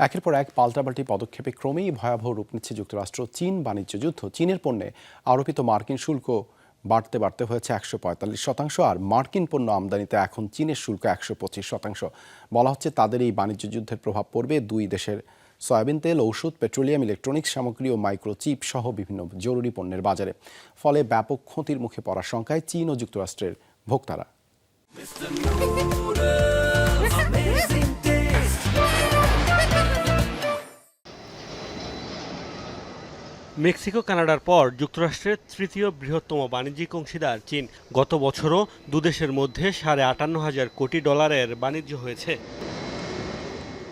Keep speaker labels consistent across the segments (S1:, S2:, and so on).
S1: একের পর এক পাল্টাপাল্টি পদক্ষেপে ক্রমেই ভয়াবহ রূপ নিচ্ছে যুক্তরাষ্ট্র। চীন বাণিজ্য যুদ্ধ, চীনের পণ্যে আরোপিত মার্কিন শুল্ক বাড়তে বাড়তে হয়েছে একশো পঁয়তাল্লিশ শতাংশ আর মার্কিন পণ্য আমদানিতে এখন চীনের শুল্ক একশো পঁচিশ শতাংশ। বলা হচ্ছে তাদের এই বাণিজ্য যুদ্ধের প্রভাব পড়বে দুই দেশের সয়াবিন তেল, ঔষধ, পেট্রোলিয়াম, ইলেকট্রনিক্স, সামগ্রী ও মাইক্রোচিপ সহ বিভিন্ন জরুরি পণ্যের বাজারে। ফলে ব্যাপক ক্ষতির মুখে পড়ার শঙ্কায় চীন ও যুক্তরাষ্ট্রের ভোক্তারা।
S2: মেক্সিকো, কানাডার পর যুক্তরাষ্ট্রের তৃতীয় বৃহত্তম বাণিজ্যিক অংশীদার চীন। গত বছরও দুদেশের মধ্যে সাড়ে আটান্ন হাজার কোটি ডলারের বাণিজ্য হয়েছে।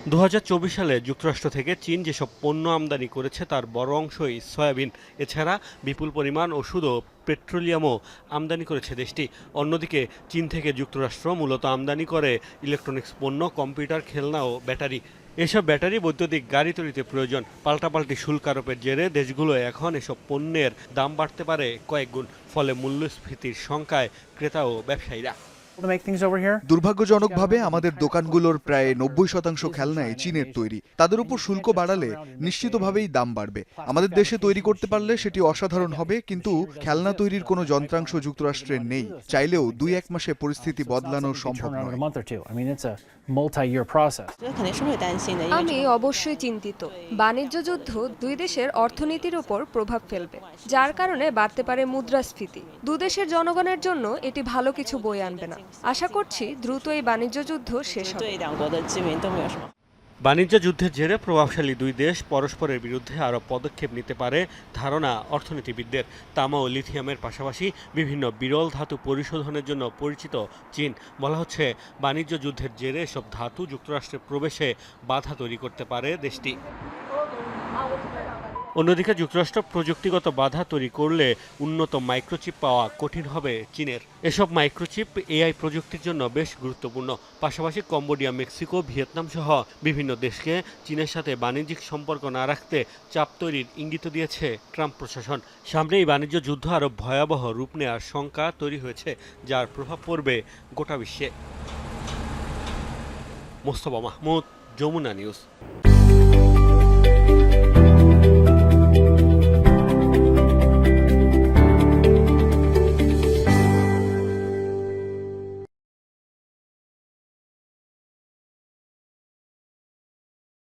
S2: দু হাজার চব্বিশ সালে যুক্তরাষ্ট্র থেকে চীন যেসব পণ্য আমদানি করেছে, তার বড় অংশই সয়াবিন। এছাড়া বিপুল পরিমাণ ওষুধ ও পেট্রোলিয়ামও আমদানি করেছে দেশটি। অন্যদিকে, চীন থেকে যুক্তরাষ্ট্র মূলত আমদানি করে ইলেকট্রনিক্স পণ্য, কম্পিউটার, খেলনা ও ব্যাটারি। এসব ব্যাটারি বৈদ্যুতিক গাড়ি তৈরিতে প্রয়োজন। পাল্টাপাল্টি শুল্ক আরোপের জেরে দেশগুলো এখন এসব পণ্যের দাম বাড়তে পারে কয়েক গুণ, ফলে মূল্যস্ফীতির শঙ্কায় ক্রেতা ও ব্যবসায়ীরা।
S3: দুর্ভাগ্যজনকভাবে আমাদের দোকানগুলোর প্রায় নব্বই শতাংশ খেলনাই চীনের তৈরি। তাদের উপর শুল্ক বাড়ালে নিশ্চিতভাবেই দাম বাড়বে। আমাদের দেশে তৈরি করতে পারলে সেটি অসাধারণ হবে কিন্তু খেলনা তৈরির কোনো যন্ত্রাংশ যুক্তরাষ্ট্রের নেই। চাইলেও দুই এক মাসে পরিস্থিতি বদলানো সম্ভব নয়।
S4: আমি অবশ্যই চিন্তিত। বাণিজ্য যুদ্ধ দুই দেশের অর্থনীতির ওপর প্রভাব ফেলবে যার কারণে বাড়তে পারে মুদ্রাস্ফীতি। দুদেশের জনগণের জন্য এটি ভালো কিছু বই আনবে না। আশা করছি দ্রুত এই বাণিজ্য যুদ্ধ শেষ হবে।
S2: বাণিজ্য যুদ্ধের জেরে প্রভাবশালী দুই দেশ পরস্পরের বিরুদ্ধে আরও পদক্ষেপ নিতে পারে ধারণা অর্থনীতিবিদদের। তামা ও লিথিয়ামের পাশাপাশি বিভিন্ন বিরল ধাতু পরিশোধনের জন্য পরিচিত চীন। বলা হচ্ছে বাণিজ্য যুদ্ধের জেরে সব ধাতু যুক্তরাষ্ট্রে প্রবেশে বাধা তৈরি করতে পারে দেশটি। অন্যদিকে যুক্তরাষ্ট্র প্রযুক্তিগত বাধা তৈরি করলে উন্নত মাইক্রোচিপ পাওয়া কঠিন হবে চীনের। এসব মাইক্রোচিপ এআই প্রযুক্তির জন্য বেশ গুরুত্বপূর্ণ। পাশাপাশি কম্বোডিয়া, মেক্সিকো, ভিয়েতনাম সহ বিভিন্ন দেশকে চীনের সাথে বাণিজ্যিক সম্পর্ক না রাখতে চাপ তৈরির ইঙ্গিত দিয়েছে ট্রাম্প প্রশাসন। সামনে এই বাণিজ্য যুদ্ধ আরও ভয়াবহ রূপ নেওয়ার শঙ্কা তৈরি হয়েছে, যার প্রভাব পড়বে গোটা বিশ্বে। মোস্তফা মাহমুদ, যমুনা নিউজ।